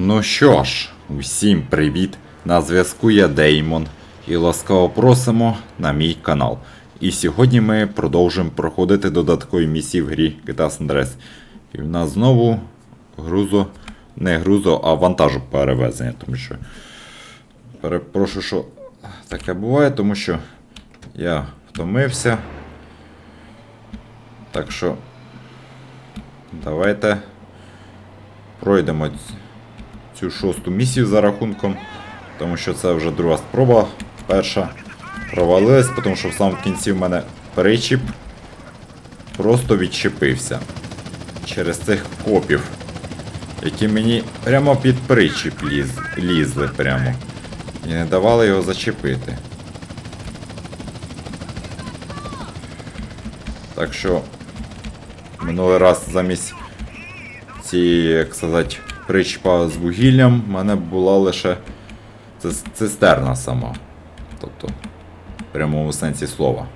Ну що ж, усім привіт! На зв'язку я Деймон і ласкаво просимо на мій канал. І сьогодні ми продовжимо проходити додаткові місії в грі GTA San Andreas. І в нас знову грузо, не грузо, а вантажу перевезення, тому що перепрошую, що таке буває, тому що я втомився. Так що давайте пройдемо цю шосту місію за рахунком, тому що це вже друга спроба. Перша провалилась, тому що в самому кінці в мене причіп просто відчепився через цих копів, які мені прямо під причіп ліз, лізли прямо. І не давали його зачепити. Так що минулий раз замість цієї, як сказати, причіпа з вугіллям, в мене була лише цистерна сама. Тобто, в прямому сенсі слова.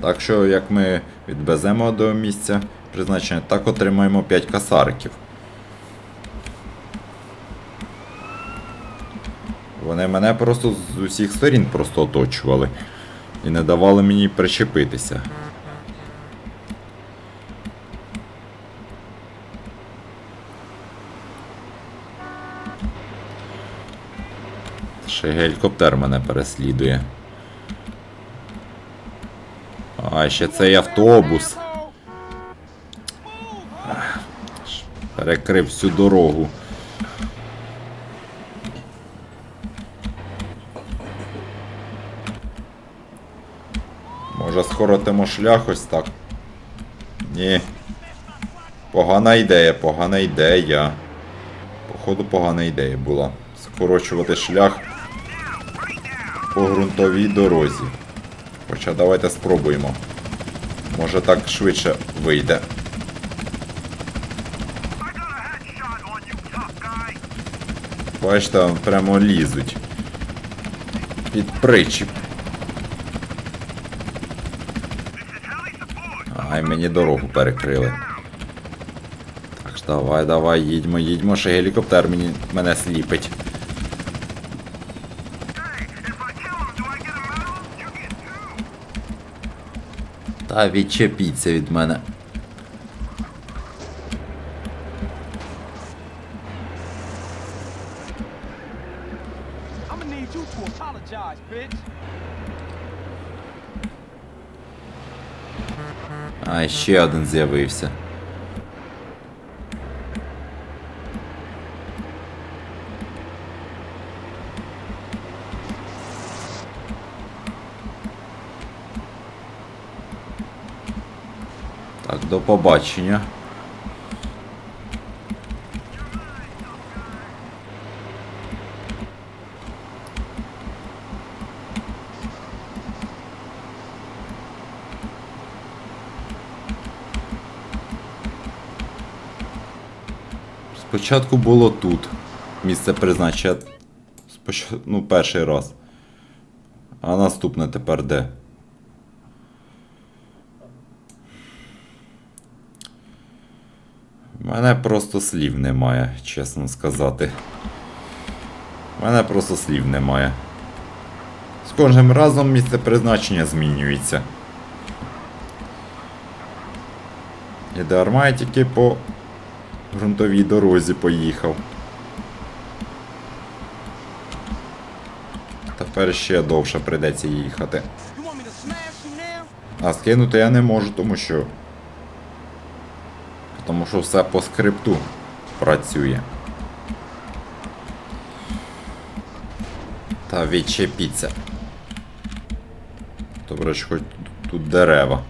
Так що, як ми відвеземо до місця призначення, так отримаємо 5 касариків. Вони мене просто з усіх сторін просто оточували і не давали мені причепитися. Ще гелікоптер мене переслідує. А, ще цей автобус. Перекрив всю дорогу. Може скоротимо шлях ось так? Ні. Погана ідея, погана ідея. Походу, погана ідея була. Скорочувати шлях по ґрунтовій дорозі. Хоча давайте спробуємо. Може так швидше вийде. Бачите, прямо лізуть. Під причіп. Ай, мені дорогу перекрили. Так давай, давай, їдьмо, їдьмо, ще гелікоптер мені, мене сліпить. Та відчепіться від мене. А, ще один з'явився. Так, до побачення. Спочатку було тут. Місце призначення. Споч... Ну, перший раз. А наступне тепер де? Мене просто слів немає, чесно сказати. Мене просто слів немає. З кожним разом місце призначення змінюється. І Дармай тільки по ґрунтовій дорозі поїхав. Тепер ще довше прийдеться їхати. А скинути я не можу, тому що. Тому що все по скрипту працює. Та відчепіться. Добре, що хоч тут дерева.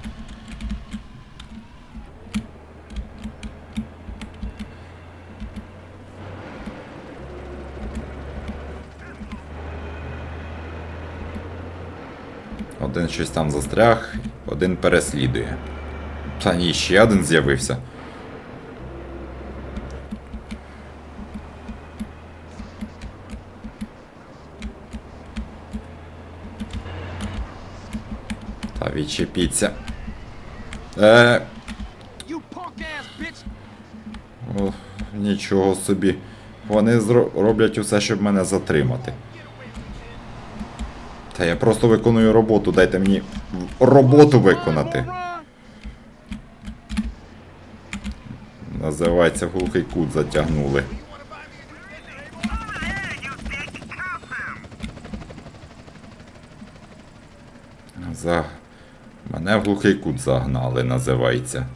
Один щось там застряг, один переслідує. Та ні, ще один з'явився. Відчепіться. Е, о, нічого собі. Вони роблять усе, щоб мене затримати. Та я просто виконую роботу, дайте мені роботу виконати. Називається глухий кут затягнули. За... Мене в глухий кут загнали, називається.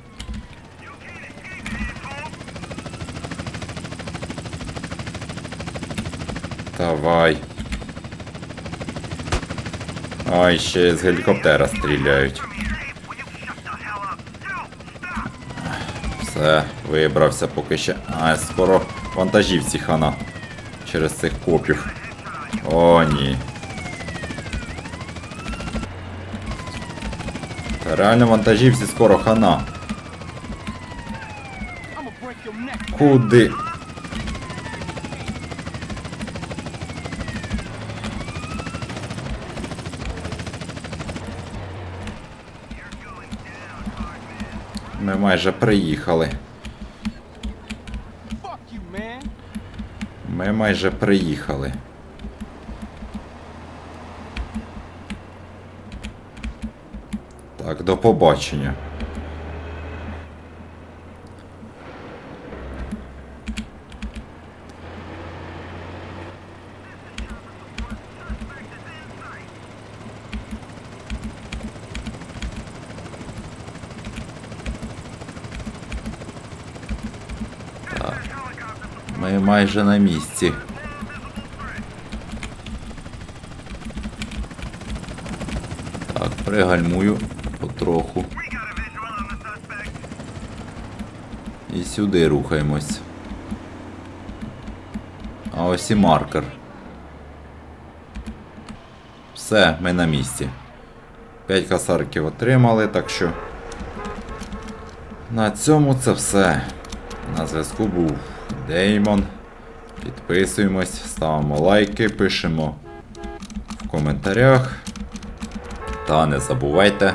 Давай. Ай, ще з гелікоптера стріляють. Все, вибрався поки ще. А, скоро вантажівці хана. Через цих копів. О, ні. Реально вантажівці скоро хана. Куди? Ми майже приїхали. Ми майже приїхали. Так, до побачення. Так. Ми майже на місці. Так, пригальмую потроху. І сюди рухаємось. А ось і маркер. Все, ми на місці. 5 касарків отримали, так що. На цьому це все. На зв'язку був Деймон. Підписуємось, ставимо лайки, пишемо в коментарях. Та не забувайте